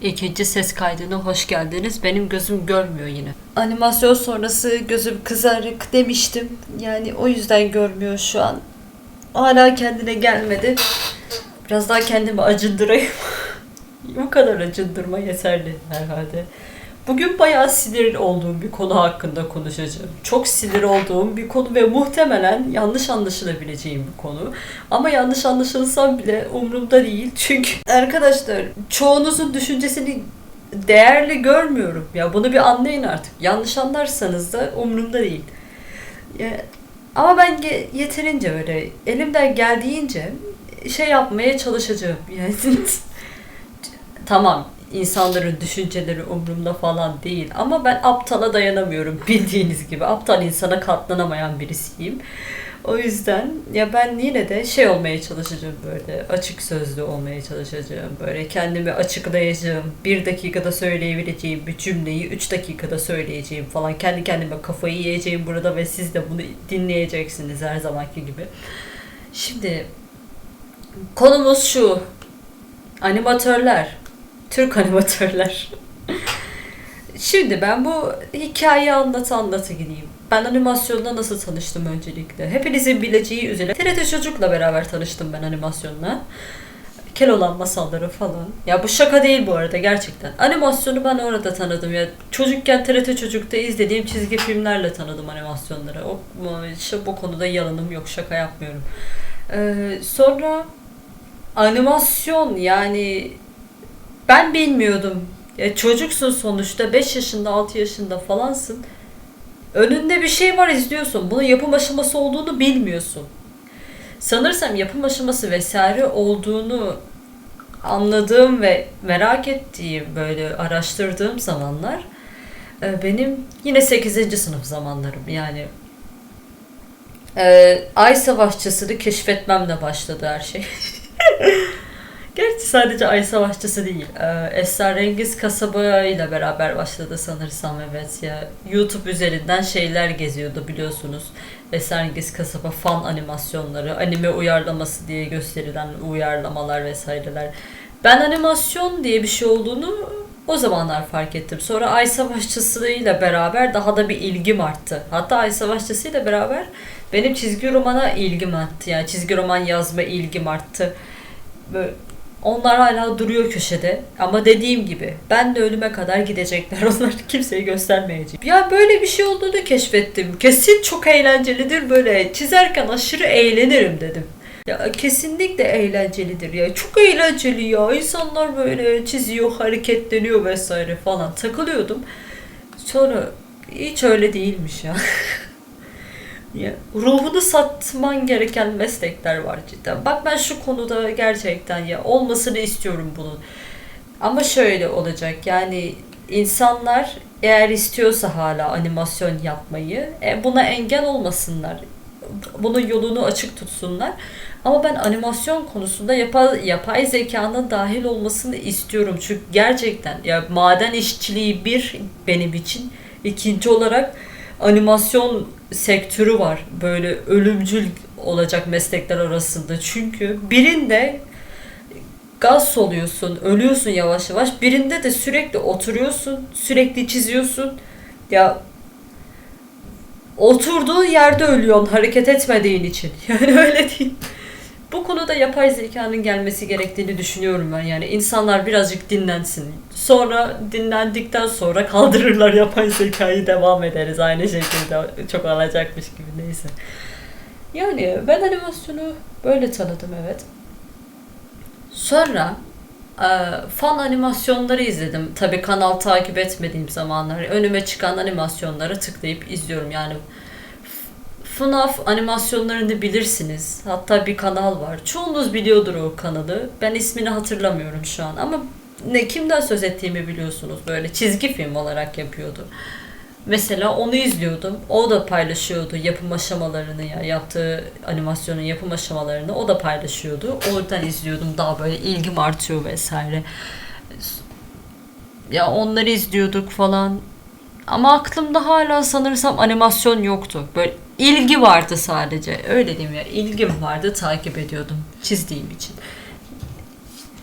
İkinci ses kaydına hoş geldiniz. Benim gözüm görmüyor yine. Animasyon sonrası gözüm kızarık demiştim. Yani o yüzden görmüyor şu an. Hala kendine gelmedi. Biraz daha kendimi acındırayım. Bu kadar acındırma yeterli herhalde. Bugün bayağı sinir olduğum bir konu hakkında konuşacağım. Çok sinir olduğum bir konu ve muhtemelen yanlış anlaşılabileceğim bir konu. Ama yanlış anlaşılsam bile umurumda değil. Çünkü arkadaşlar çoğunuzun düşüncesini değerli görmüyorum. Ya bunu bir anlayın artık. Yanlış anlarsanız da umurumda değil. Ya, ama ben yeterince böyle elimden geldiğince şey yapmaya çalışacağım. Yani tamam insanların düşünceleri umurumda falan değil ama ben aptala dayanamıyorum bildiğiniz gibi. Aptal insana katlanamayan birisiyim. O yüzden ya ben yine de şey olmaya çalışacağım böyle açık sözlü olmaya çalışacağım. Böyle kendimi açıklayacağım. Bir dakikada söyleyebileceğim bir cümleyi üç dakikada söyleyeceğim falan. Kendi kendime kafayı yiyeceğim burada ve siz de bunu dinleyeceksiniz her zamanki gibi. Şimdi konumuz şu. Animatörler. Türk animatörler. Şimdi ben bu hikayeyi anlata anlata gideyim. Ben animasyonla nasıl tanıştım öncelikle? Hepinizin bileceği üzere TRT Çocuk'la beraber tanıştım ben animasyonla. Keloğlan masalları falan. Ya bu şaka değil bu arada gerçekten. Animasyonu ben orada tanıdım ya. Çocukken TRT Çocuk'ta izlediğim çizgi filmlerle tanıdım animasyonları. O, işte bu konuda yalanım yok şaka yapmıyorum. Ee, sonra animasyon yani ben bilmiyordum. Ya çocuksun sonuçta 5 yaşında 6 yaşında falansın. Önünde bir şey var izliyorsun. Bunun yapım aşaması olduğunu bilmiyorsun. Sanırsam yapım aşaması vesaire olduğunu anladığım ve merak ettiğim böyle araştırdığım zamanlar e, benim yine 8. sınıf zamanlarım yani e, Ay Savaşçısı'nı keşfetmemle başladı her şey. Gerçi sadece Ay Savaşçısı değil. Ee, Esrarengiz Kasaba ile beraber başladı sanırsam evet ya. YouTube üzerinden şeyler geziyordu biliyorsunuz. Esrarengiz Kasaba fan animasyonları, anime uyarlaması diye gösterilen uyarlamalar vesaireler. Ben animasyon diye bir şey olduğunu o zamanlar fark ettim. Sonra Ay Savaşçısı ile beraber daha da bir ilgim arttı. Hatta Ay Savaşçısı ile beraber benim çizgi romana ilgim arttı. Yani çizgi roman yazma ilgim arttı. Böyle onlar hala duruyor köşede. Ama dediğim gibi ben de ölüme kadar gidecekler. Onlar kimseye göstermeyecek. Ya böyle bir şey olduğunu keşfettim. Kesin çok eğlencelidir böyle. Çizerken aşırı eğlenirim dedim. Ya kesinlikle eğlencelidir ya. Çok eğlenceli ya. İnsanlar böyle çiziyor, hareketleniyor vesaire falan. Takılıyordum. Sonra hiç öyle değilmiş ya. Ruhunu satman gereken meslekler var cidden. Bak ben şu konuda gerçekten ya olmasını istiyorum bunun. Ama şöyle olacak yani insanlar eğer istiyorsa hala animasyon yapmayı e, buna engel olmasınlar. Bunun yolunu açık tutsunlar. Ama ben animasyon konusunda yapay, yapay zekanın dahil olmasını istiyorum. Çünkü gerçekten ya maden işçiliği bir benim için. ikinci olarak animasyon sektörü var. Böyle ölümcül olacak meslekler arasında. Çünkü birinde gaz soluyorsun, ölüyorsun yavaş yavaş. Birinde de sürekli oturuyorsun, sürekli çiziyorsun. Ya oturduğun yerde ölüyorsun hareket etmediğin için. Yani öyle değil. Bu konuda yapay zekanın gelmesi gerektiğini düşünüyorum ben. Yani insanlar birazcık dinlensin. Sonra dinlendikten sonra kaldırırlar yapay zekayı devam ederiz aynı şekilde. Çok alacakmış gibi neyse. Yani ben animasyonu böyle tanıdım evet. Sonra e, fan animasyonları izledim. Tabi kanal takip etmediğim zamanlar önüme çıkan animasyonlara tıklayıp izliyorum. Yani FNAF animasyonlarını bilirsiniz. Hatta bir kanal var. Çoğunuz biliyordur o kanalı. Ben ismini hatırlamıyorum şu an ama ne kimden söz ettiğimi biliyorsunuz. Böyle çizgi film olarak yapıyordu. Mesela onu izliyordum. O da paylaşıyordu yapım aşamalarını ya yaptığı animasyonun yapım aşamalarını o da paylaşıyordu. Oradan izliyordum. Daha böyle ilgim artıyor vesaire. Ya onları izliyorduk falan. Ama aklımda hala sanırsam animasyon yoktu. Böyle ilgi vardı sadece. Öyle diyeyim ya. İlgim vardı takip ediyordum çizdiğim için.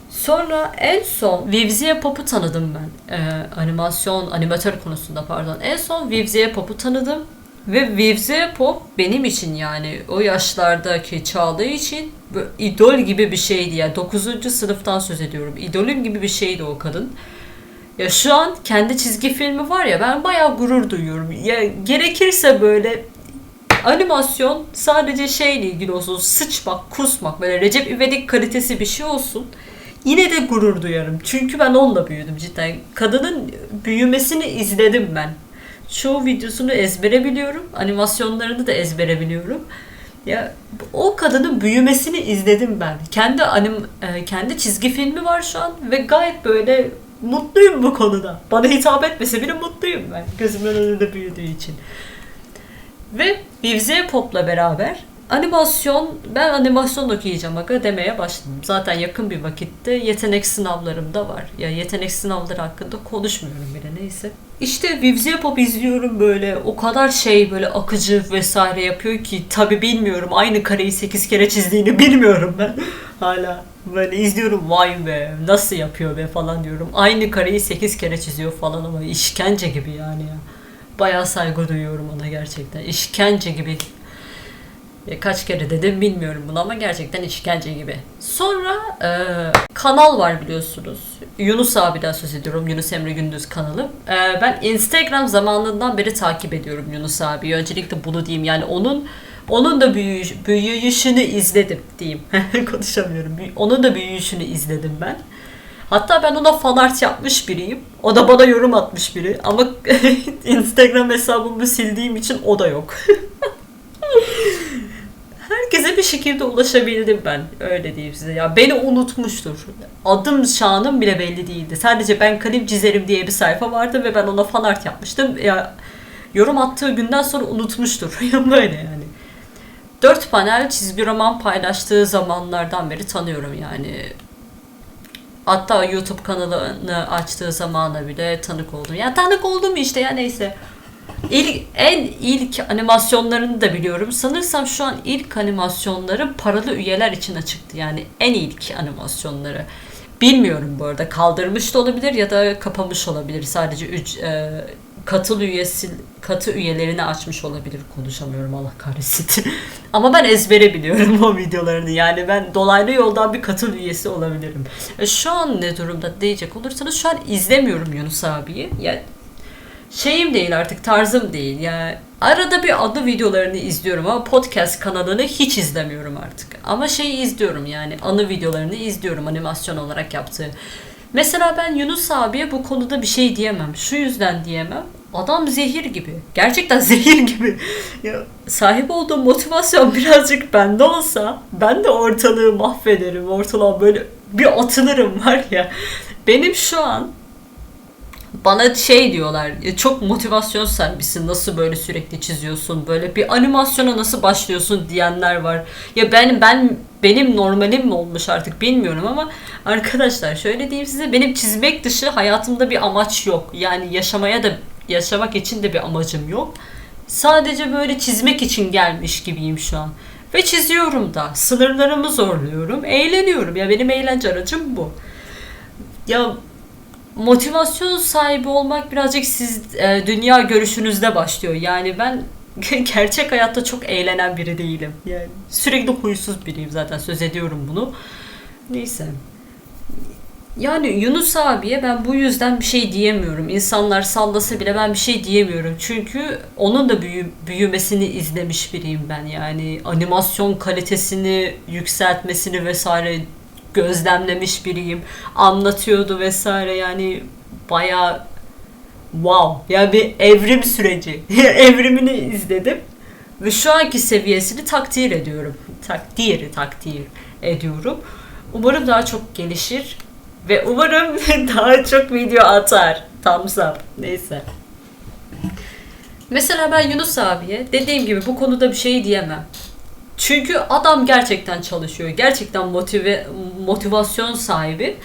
Sonra en son Vivziye Pop'u tanıdım ben. Ee, animasyon, animatör konusunda pardon. En son Vivziye Pop'u tanıdım. Ve Vivziye Pop benim için yani o yaşlardaki Çağla için idol gibi bir şeydi. Yani 9. sınıftan söz ediyorum. İdolüm gibi bir şeydi o kadın. Ya şu an kendi çizgi filmi var ya ben bayağı gurur duyuyorum. Ya gerekirse böyle animasyon sadece şeyle ilgili olsun. Sıçmak, kusmak böyle Recep İvedik kalitesi bir şey olsun. Yine de gurur duyarım. Çünkü ben onunla büyüdüm cidden. Kadının büyümesini izledim ben. Çoğu videosunu ezbere biliyorum. Animasyonlarını da ezbere biliyorum. Ya o kadının büyümesini izledim ben. Kendi anim e, kendi çizgi filmi var şu an ve gayet böyle mutluyum bu konuda. Bana hitap etmese bile mutluyum ben. Gözümün önünde büyüdüğü için. Ve Vivze Pop'la beraber animasyon, ben animasyon okuyacağım aga demeye başladım. Zaten yakın bir vakitte yetenek sınavlarım da var. Ya yetenek sınavları hakkında konuşmuyorum bile neyse. İşte Vivze Pop izliyorum böyle o kadar şey böyle akıcı vesaire yapıyor ki tabi bilmiyorum aynı kareyi 8 kere çizdiğini bilmiyorum ben hala. Böyle izliyorum vay be nasıl yapıyor be falan diyorum. Aynı kareyi 8 kere çiziyor falan ama işkence gibi yani ya. Bayağı saygı duyuyorum ona gerçekten. İşkence gibi. Ya kaç kere dedim bilmiyorum bunu ama gerçekten işkence gibi. Sonra e, kanal var biliyorsunuz. Yunus abiden söz ediyorum. Yunus Emre Gündüz kanalı. E, ben Instagram zamanından beri takip ediyorum Yunus abi. Öncelikle bunu diyeyim. Yani onun onun da büyüyüş, büyüyüşünü izledim diyeyim. Konuşamıyorum. Onun da büyüyüşünü izledim ben. Hatta ben ona fan art yapmış biriyim. O da bana yorum atmış biri. Ama Instagram hesabımı sildiğim için o da yok. Herkese bir şekilde ulaşabildim ben. Öyle diyeyim size. Ya beni unutmuştur. Adım şanım bile belli değildi. Sadece ben kalim çizerim diye bir sayfa vardı ve ben ona fan art yapmıştım. Ya yorum attığı günden sonra unutmuştur. Böyle yani. Dört panel çizgi roman paylaştığı zamanlardan beri tanıyorum yani. Hatta YouTube kanalını açtığı zamana bile tanık oldum. Ya tanık oldum işte ya neyse. İlk, en ilk animasyonlarını da biliyorum. Sanırsam şu an ilk animasyonları paralı üyeler için açıktı. Yani en ilk animasyonları. Bilmiyorum bu arada. Kaldırmış da olabilir ya da kapamış olabilir. Sadece üç, e, katıl üyesi katı üyelerini açmış olabilir. Konuşamıyorum Allah kahretsin. Ama ben ezbere biliyorum o videolarını. Yani ben dolaylı yoldan bir katıl üyesi olabilirim. E, şu an ne durumda diyecek olursanız şu an izlemiyorum Yunus abiyi. Yani şeyim değil artık tarzım değil. Yani arada bir adı videolarını izliyorum ama podcast kanalını hiç izlemiyorum artık. Ama şeyi izliyorum yani anı videolarını izliyorum animasyon olarak yaptığı. Mesela ben Yunus abiye bu konuda bir şey diyemem. Şu yüzden diyemem. Adam zehir gibi. Gerçekten zehir gibi. Ya, sahip olduğum motivasyon birazcık bende olsa ben de ortalığı mahvederim. Ortalığa böyle bir atılırım var ya. Benim şu an bana şey diyorlar çok motivasyon sahibisin nasıl böyle sürekli çiziyorsun böyle bir animasyona nasıl başlıyorsun diyenler var ya ben ben benim normalim mi olmuş artık bilmiyorum ama arkadaşlar şöyle diyeyim size benim çizmek dışı hayatımda bir amaç yok yani yaşamaya da yaşamak için de bir amacım yok sadece böyle çizmek için gelmiş gibiyim şu an ve çiziyorum da sınırlarımı zorluyorum eğleniyorum ya benim eğlence aracım bu ya motivasyon sahibi olmak birazcık siz e, dünya görüşünüzde başlıyor. Yani ben gerçek hayatta çok eğlenen biri değilim. Yani sürekli huysuz biriyim zaten söz ediyorum bunu. Neyse. Yani Yunus abiye ben bu yüzden bir şey diyemiyorum. İnsanlar sallasa bile ben bir şey diyemiyorum. Çünkü onun da büyü, büyümesini izlemiş biriyim ben. Yani animasyon kalitesini yükseltmesini vesaire gözlemlemiş biriyim. Anlatıyordu vesaire yani baya wow. Yani bir evrim süreci. Evrimini izledim. Ve şu anki seviyesini takdir ediyorum. Takdir, takdir ediyorum. Umarım daha çok gelişir. Ve umarım daha çok video atar. Thumbs up. Neyse. Mesela ben Yunus abiye dediğim gibi bu konuda bir şey diyemem. Çünkü adam gerçekten çalışıyor. Gerçekten motive motivasyon sahibi.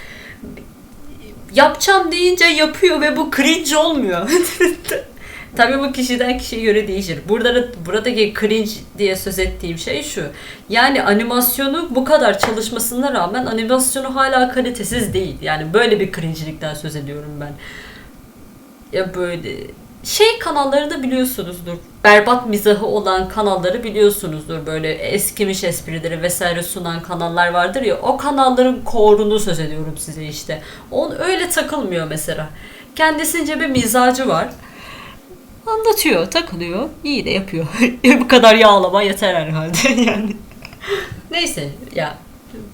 Yapacağım deyince yapıyor ve bu cringe olmuyor. Tabii bu kişiden kişiye göre değişir. Burada buradaki cringe diye söz ettiğim şey şu. Yani animasyonu bu kadar çalışmasına rağmen animasyonu hala kalitesiz değil. Yani böyle bir cringe'likten söz ediyorum ben. Ya böyle şey kanallarını biliyorsunuzdur. Berbat mizahı olan kanalları biliyorsunuzdur. Böyle eskimiş esprileri vesaire sunan kanallar vardır ya. O kanalların korunu söz ediyorum size işte. On öyle takılmıyor mesela. Kendisince bir mizacı var. Anlatıyor, takılıyor. iyi de yapıyor. Bu kadar yağlama yeter herhalde yani. Neyse ya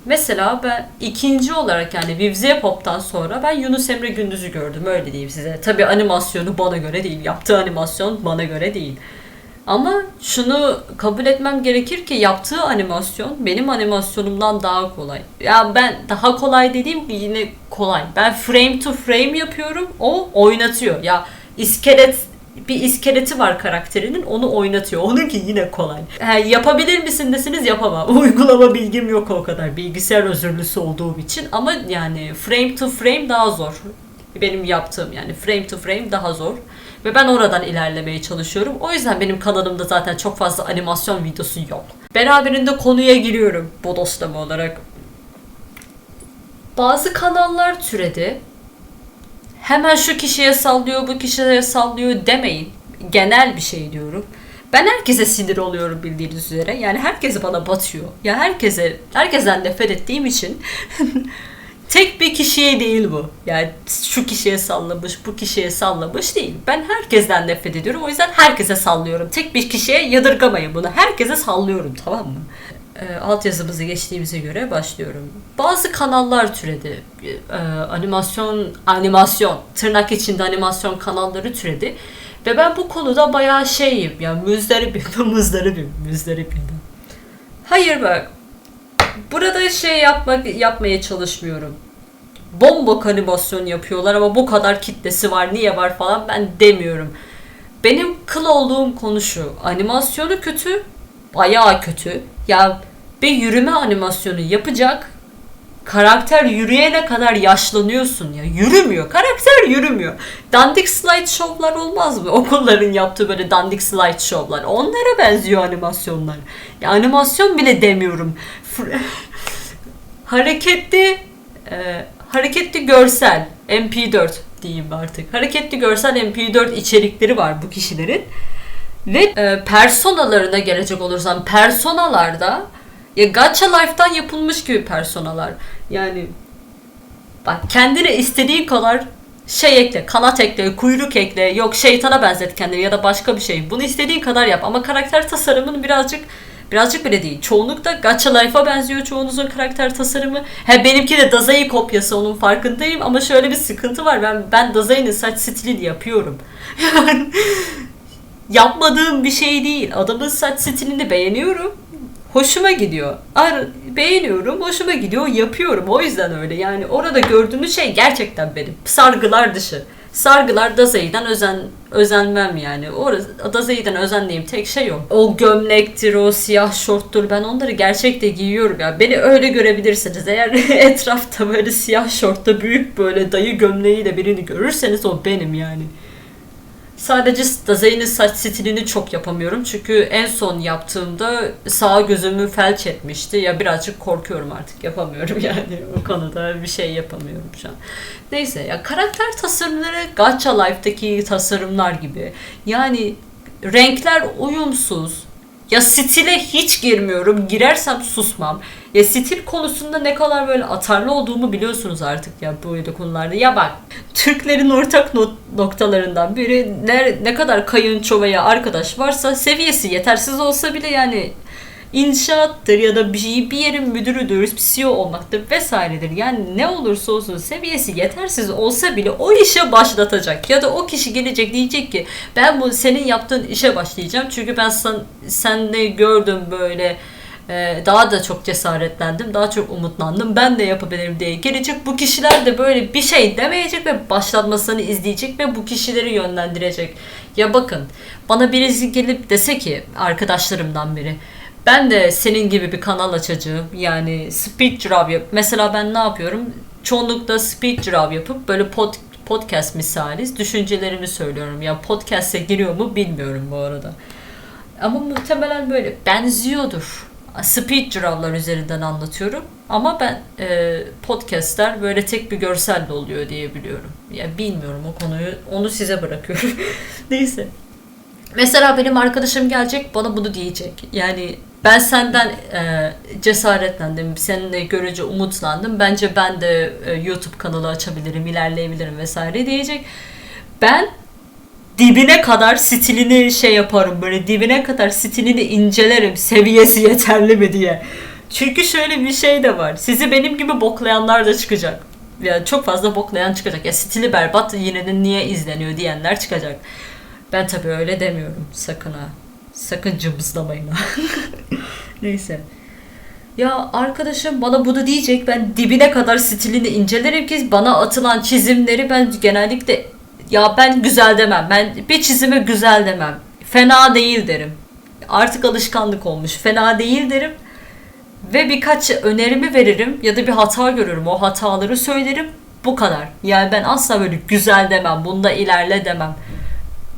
Mesela ben ikinci olarak yani Vivze Pop'tan sonra ben Yunus Emre Gündüz'ü gördüm öyle diyeyim size. Tabi animasyonu bana göre değil. Yaptığı animasyon bana göre değil. Ama şunu kabul etmem gerekir ki yaptığı animasyon benim animasyonumdan daha kolay. Ya ben daha kolay dediğim yine kolay. Ben frame to frame yapıyorum. O oynatıyor. Ya iskelet bir iskeleti var karakterinin onu oynatıyor. Onunki yine kolay. Yani yapabilir misin desiniz yapamam. Uygulama bilgim yok o kadar. Bilgisayar özürlüsü olduğum için ama yani frame to frame daha zor. Benim yaptığım yani frame to frame daha zor. Ve ben oradan ilerlemeye çalışıyorum. O yüzden benim kanalımda zaten çok fazla animasyon videosu yok. Beraberinde konuya giriyorum bodoslama olarak. Bazı kanallar türedi hemen şu kişiye sallıyor, bu kişiye sallıyor demeyin. Genel bir şey diyorum. Ben herkese sinir oluyorum bildiğiniz üzere. Yani herkes bana batıyor. Ya herkese, herkesten nefret ettiğim için tek bir kişiye değil bu. Yani şu kişiye sallamış, bu kişiye sallamış değil. Ben herkesten nefret ediyorum. O yüzden herkese sallıyorum. Tek bir kişiye yadırgamayın bunu. Herkese sallıyorum tamam mı? E, altyazımızı geçtiğimize göre başlıyorum. Bazı kanallar türedi. E, animasyon, animasyon, tırnak içinde animasyon kanalları türedi. Ve ben bu konuda bayağı şeyim. Yani müzdaribim, müzdaribim, müzdaribim. Hayır bak. Burada şey yapmak yapmaya çalışmıyorum. Bombok animasyon yapıyorlar ama bu kadar kitlesi var, niye var falan ben demiyorum. Benim kıl olduğum konu şu. Animasyonu kötü, bayağı kötü. Ya bir yürüme animasyonu yapacak karakter yürüyene kadar yaşlanıyorsun ya. Yürümüyor. Karakter yürümüyor. Dandik slide show'lar olmaz mı? Okulların yaptığı böyle dandik slide show'lar. Onlara benziyor animasyonlar. Ya animasyon bile demiyorum. hareketli e, hareketli görsel MP4 diyeyim artık. Hareketli görsel MP4 içerikleri var bu kişilerin. Ve e, personalarına gelecek olursam personalarda ya Gacha Life'dan yapılmış gibi personalar. Yani bak kendine istediğin kadar şey ekle, kanat ekle, kuyruk ekle, yok şeytana benzet kendini ya da başka bir şey. Bunu istediğin kadar yap ama karakter tasarımını birazcık birazcık bile değil. Çoğunlukta Gacha Life'a benziyor çoğunuzun karakter tasarımı. He benimki de Dazai kopyası onun farkındayım ama şöyle bir sıkıntı var. Ben ben Dazai'nin saç stilini yapıyorum. Yapmadığım bir şey değil. Adamın saç stilini beğeniyorum hoşuma gidiyor. Ar beğeniyorum, hoşuma gidiyor, yapıyorum. O yüzden öyle. Yani orada gördüğünüz şey gerçekten benim. Sargılar dışı. Sargılar Dazai'den özen özenmem yani. Orası Dazai'den özendiğim tek şey o. O gömlektir, o siyah şorttur. Ben onları gerçekte giyiyorum ya. Beni öyle görebilirsiniz. Eğer etrafta böyle siyah şortta büyük böyle dayı gömleğiyle birini görürseniz o benim yani. Sadece Dazai'nin saç stilini çok yapamıyorum. Çünkü en son yaptığımda sağ gözümü felç etmişti. Ya birazcık korkuyorum artık yapamıyorum yani. O konuda bir şey yapamıyorum şu an. Neyse ya karakter tasarımları Gacha Life'daki tasarımlar gibi. Yani renkler uyumsuz. Ya stile hiç girmiyorum. Girersem susmam. Ya stil konusunda ne kadar böyle atarlı olduğumu biliyorsunuz artık ya böyle konularda. Ya bak Türklerin ortak not noktalarından biri ne, ne kadar kayınço veya arkadaş varsa seviyesi yetersiz olsa bile yani inşaattır ya da bir, bir yerin müdürüdür, CEO olmaktır vesairedir. Yani ne olursa olsun seviyesi yetersiz olsa bile o işe başlatacak. Ya da o kişi gelecek diyecek ki ben bu senin yaptığın işe başlayacağım. Çünkü ben sen, sende gördüm böyle ee, daha da çok cesaretlendim, daha çok umutlandım. Ben de yapabilirim diye gelecek. Bu kişiler de böyle bir şey demeyecek ve başlatmasını izleyecek ve bu kişileri yönlendirecek. Ya bakın bana birisi gelip dese ki arkadaşlarımdan biri ben de senin gibi bir kanal açacağım. Yani speed drive yap. Mesela ben ne yapıyorum? Çoğunlukla speed drive yapıp böyle pod, podcast misali düşüncelerimi söylüyorum. Ya podcast'e giriyor mu bilmiyorum bu arada. Ama muhtemelen böyle benziyordur. Speedrun'lar üzerinden anlatıyorum. Ama ben e, podcastler böyle tek bir görselle oluyor diye biliyorum. Ya bilmiyorum o konuyu. Onu size bırakıyorum. Neyse. Mesela benim arkadaşım gelecek bana bunu diyecek. Yani ben senden e, cesaretlendim, seninle görünce umutlandım. Bence ben de e, YouTube kanalı açabilirim, ilerleyebilirim vesaire diyecek. Ben dibine kadar stilini şey yaparım böyle dibine kadar stilini incelerim seviyesi yeterli mi diye. Çünkü şöyle bir şey de var. Sizi benim gibi boklayanlar da çıkacak. Yani çok fazla boklayan çıkacak. Ya stili berbat yine de niye izleniyor diyenler çıkacak. Ben tabii öyle demiyorum. Sakın ha. Sakın cımbızlamayın ha. Neyse. Ya arkadaşım bana bunu diyecek. Ben dibine kadar stilini incelerim ki bana atılan çizimleri ben genellikle ya ben güzel demem. Ben bir çizime güzel demem. Fena değil derim. Artık alışkanlık olmuş. Fena değil derim. Ve birkaç önerimi veririm ya da bir hata görürüm. O hataları söylerim. Bu kadar. Yani ben asla böyle güzel demem. Bunda ilerle demem.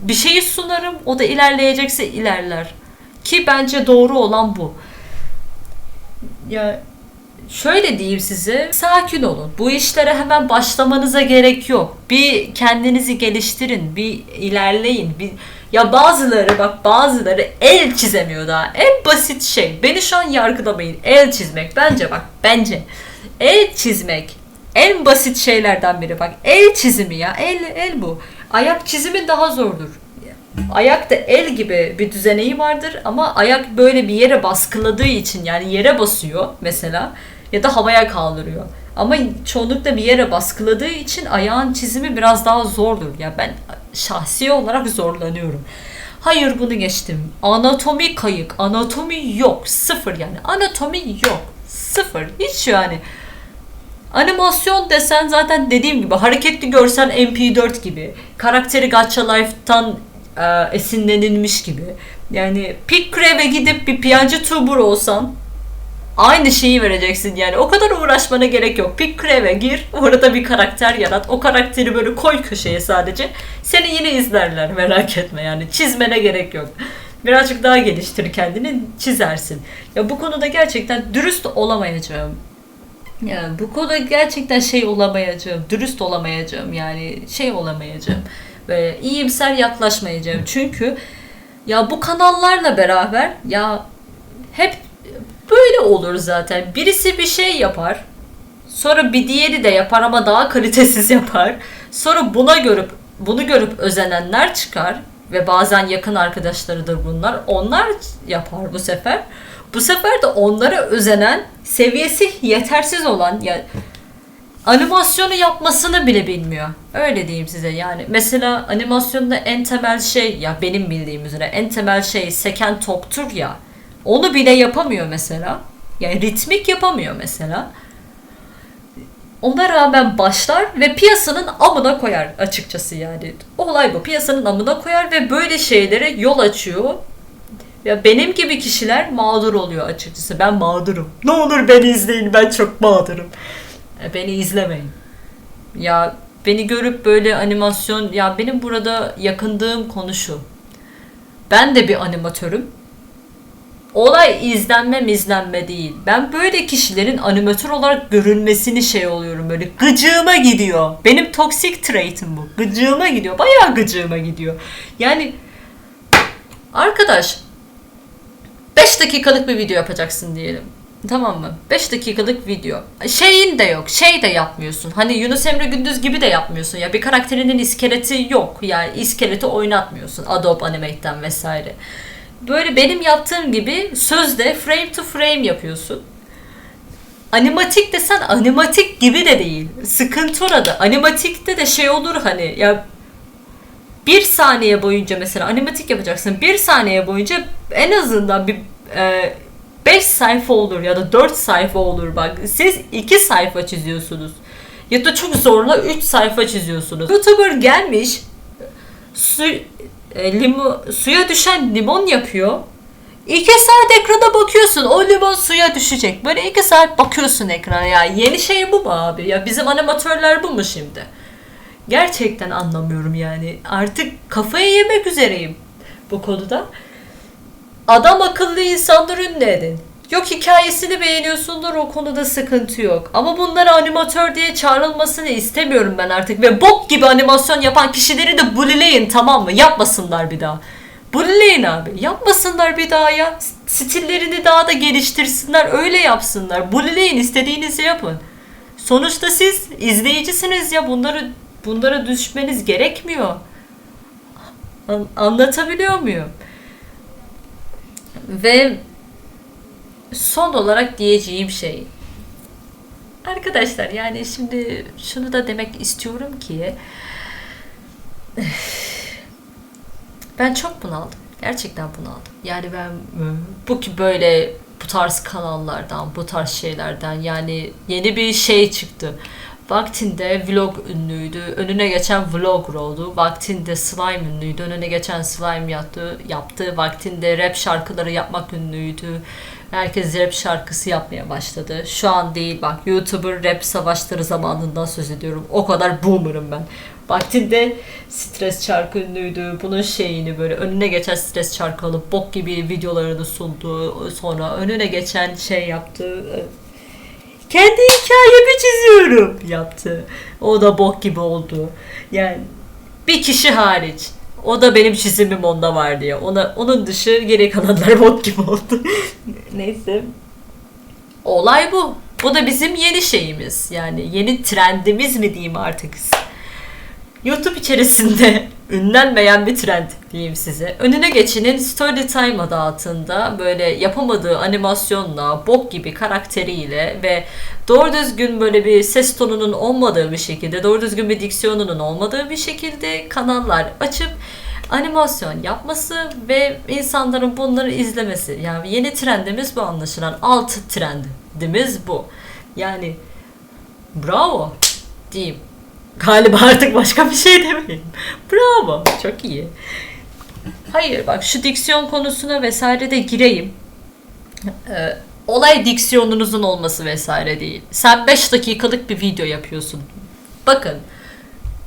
Bir şeyi sunarım. O da ilerleyecekse ilerler. Ki bence doğru olan bu. Ya şöyle diyeyim size. Sakin olun. Bu işlere hemen başlamanıza gerek yok. Bir kendinizi geliştirin. Bir ilerleyin. Bir ya bazıları bak bazıları el çizemiyor daha. En basit şey. Beni şu an yargılamayın. El çizmek. Bence bak bence. El çizmek en basit şeylerden biri. Bak el çizimi ya. El el bu. Ayak çizimi daha zordur. Ayak da el gibi bir düzeneği vardır ama ayak böyle bir yere baskıladığı için yani yere basıyor mesela ya da havaya kaldırıyor. Ama çoğunlukla bir yere baskıladığı için ayağın çizimi biraz daha zordur. Ya yani ben şahsi olarak zorlanıyorum. Hayır bunu geçtim. Anatomi kayık. Anatomi yok. Sıfır yani. Anatomi yok. Sıfır. Hiç yani. Animasyon desen zaten dediğim gibi hareketli görsen MP4 gibi. Karakteri Gacha Life'tan e, esinlenilmiş gibi. Yani Pikkrev'e gidip bir piyancı tuber olsan aynı şeyi vereceksin yani. O kadar uğraşmana gerek yok. Pikkrev'e gir, orada bir karakter yarat. O karakteri böyle koy köşeye sadece. Seni yine izlerler merak etme yani. Çizmene gerek yok. Birazcık daha geliştir kendini çizersin. Ya bu konuda gerçekten dürüst olamayacağım. Yani bu konuda gerçekten şey olamayacağım, dürüst olamayacağım yani şey olamayacağım. Böyle iyimser yaklaşmayacağım. Çünkü ya bu kanallarla beraber ya hep böyle olur zaten. Birisi bir şey yapar. Sonra bir diğeri de yapar ama daha kalitesiz yapar. Sonra buna görüp bunu görüp özenenler çıkar ve bazen yakın arkadaşlarıdır bunlar. Onlar yapar bu sefer. Bu sefer de onlara özenen, seviyesi yetersiz olan ya animasyonu yapmasını bile bilmiyor. Öyle diyeyim size yani. Mesela animasyonda en temel şey ya benim bildiğim üzere en temel şey seken toptur ya. Onu bile yapamıyor mesela. Yani ritmik yapamıyor mesela. Ona rağmen başlar ve piyasanın amına koyar açıkçası yani. Olay bu. Piyasanın amına koyar ve böyle şeylere yol açıyor. Ya benim gibi kişiler mağdur oluyor açıkçası. Ben mağdurum. Ne olur beni izleyin. Ben çok mağdurum. E, beni izlemeyin. Ya beni görüp böyle animasyon ya benim burada yakındığım konu şu. Ben de bir animatörüm. Olay izlenme izlenme değil. Ben böyle kişilerin animatör olarak görünmesini şey oluyorum böyle gıcığıma gidiyor. Benim toksik trait'im bu. Gıcığıma gidiyor. Bayağı gıcığıma gidiyor. Yani arkadaş 5 dakikalık bir video yapacaksın diyelim. Tamam mı? 5 dakikalık video. Şeyin de yok. Şey de yapmıyorsun. Hani Yunus Emre Gündüz gibi de yapmıyorsun. Ya bir karakterinin iskeleti yok. Yani iskeleti oynatmıyorsun. Adobe Animate'den vesaire. Böyle benim yaptığım gibi sözde frame to frame yapıyorsun. Animatik desen animatik gibi de değil. Sıkıntı orada. Animatikte de şey olur hani ya bir saniye boyunca mesela animatik yapacaksın. Bir saniye boyunca en azından bir e, 5 sayfa olur ya da 4 sayfa olur bak. Siz 2 sayfa çiziyorsunuz. Ya da çok zorla 3 sayfa çiziyorsunuz. YouTuber gelmiş su, e, limu, suya düşen limon yapıyor. 2 saat ekrana bakıyorsun. O limon suya düşecek. Böyle 2 saat bakıyorsun ekrana ya. Yeni şey bu mu abi? Ya bizim animatörler bu mu şimdi? Gerçekten anlamıyorum yani. Artık kafayı yemek üzereyim bu konuda. Adam akıllı insanlar ünlü edin. Yok hikayesini beğeniyorsundur o konuda sıkıntı yok. Ama bunlara animatör diye çağrılmasını istemiyorum ben artık. Ve bok gibi animasyon yapan kişileri de bulileyin tamam mı? Yapmasınlar bir daha. Bulileyin abi. Yapmasınlar bir daha ya. Stillerini daha da geliştirsinler. Öyle yapsınlar. Bulileyin istediğinizi yapın. Sonuçta siz izleyicisiniz ya bunları bunlara düşmeniz gerekmiyor. An- anlatabiliyor muyum? Ve son olarak diyeceğim şey. Arkadaşlar yani şimdi şunu da demek istiyorum ki ben çok bunaldım. Gerçekten bunaldım. Yani ben bu ki böyle bu tarz kanallardan, bu tarz şeylerden yani yeni bir şey çıktı. Vaktinde vlog ünlüydü. Önüne geçen vlog oldu. Vaktinde slime ünlüydü. Önüne geçen slime yaptı. yaptı. Vaktinde rap şarkıları yapmak ünlüydü. Herkes rap şarkısı yapmaya başladı. Şu an değil bak YouTuber rap savaşları zamanından söz ediyorum. O kadar boomer'ım ben. Vaktinde stres şarkı ünlüydü. Bunun şeyini böyle önüne geçen stres şarkı alıp bok gibi videolarını sundu. Sonra önüne geçen şey yaptı. Kendi hikayemi çiziyorum yaptı. O da bok gibi oldu. Yani bir kişi hariç. O da benim çizimim onda var diye. Ona, onun dışı geri kalanlar bok gibi oldu. Neyse. Olay bu. Bu da bizim yeni şeyimiz. Yani yeni trendimiz mi diyeyim artık. YouTube içerisinde ünlenmeyen bir trend diyeyim size. Önüne geçenin Storytime adı altında böyle yapamadığı animasyonla, bok gibi karakteriyle ve doğru düzgün böyle bir ses tonunun olmadığı bir şekilde, doğru düzgün bir diksiyonunun olmadığı bir şekilde kanallar açıp animasyon yapması ve insanların bunları izlemesi. Yani yeni trendimiz bu anlaşılan. Alt trendimiz bu. Yani bravo diyeyim. Galiba artık başka bir şey demeyeyim. Bravo. Çok iyi. Hayır bak şu diksiyon konusuna vesaire de gireyim. Ee, olay diksiyonunuzun olması vesaire değil. Sen 5 dakikalık bir video yapıyorsun. Bakın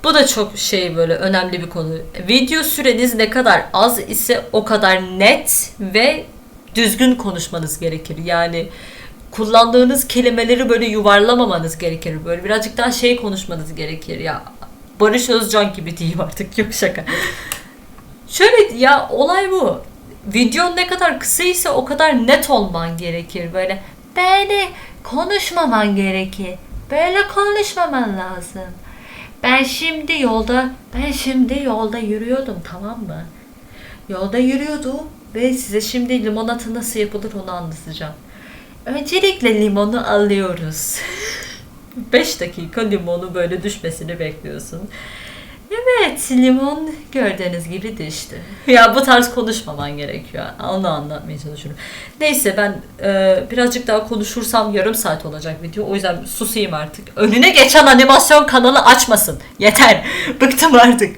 bu da çok şey böyle önemli bir konu. Video süreniz ne kadar az ise o kadar net ve düzgün konuşmanız gerekir. Yani kullandığınız kelimeleri böyle yuvarlamamanız gerekir. Böyle birazcık daha şey konuşmanız gerekir ya. Barış Özcan gibi diyeyim artık yok şaka. Şöyle ya olay bu. Videon ne kadar kısaysa o kadar net olman gerekir. Böyle böyle konuşmaman gerekir. Böyle konuşmaman lazım. Ben şimdi yolda ben şimdi yolda yürüyordum tamam mı? Yolda yürüyordum ve size şimdi limonata nasıl yapılır onu anlatacağım. Öncelikle limonu alıyoruz. 5 dakika limonu böyle düşmesini bekliyorsun. Evet limon gördüğünüz gibi düştü. Ya bu tarz konuşmaman gerekiyor. Onu anlatmaya çalışıyorum. Neyse ben e, birazcık daha konuşursam yarım saat olacak video. O yüzden susayım artık. Önüne geçen animasyon kanalı açmasın. Yeter. Bıktım artık.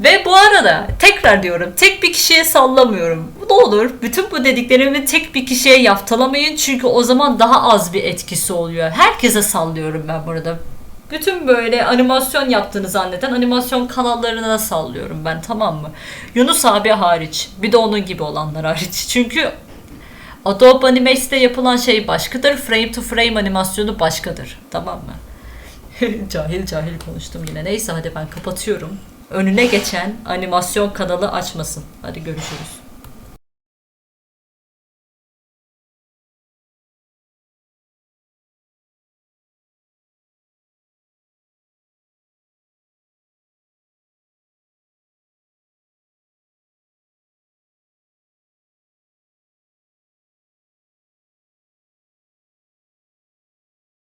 Ve bu arada tekrar diyorum tek bir kişiye sallamıyorum. Ne olur bütün bu dediklerimi tek bir kişiye yaftalamayın çünkü o zaman daha az bir etkisi oluyor. Herkese sallıyorum ben burada. Bütün böyle animasyon yaptığını zanneden animasyon kanallarına da sallıyorum ben tamam mı? Yunus abi hariç bir de onun gibi olanlar hariç. Çünkü Adobe Animax'te yapılan şey başkadır. Frame to frame animasyonu başkadır. Tamam mı? cahil cahil konuştum yine. Neyse hadi ben kapatıyorum önüne geçen animasyon kanalı açmasın. Hadi görüşürüz.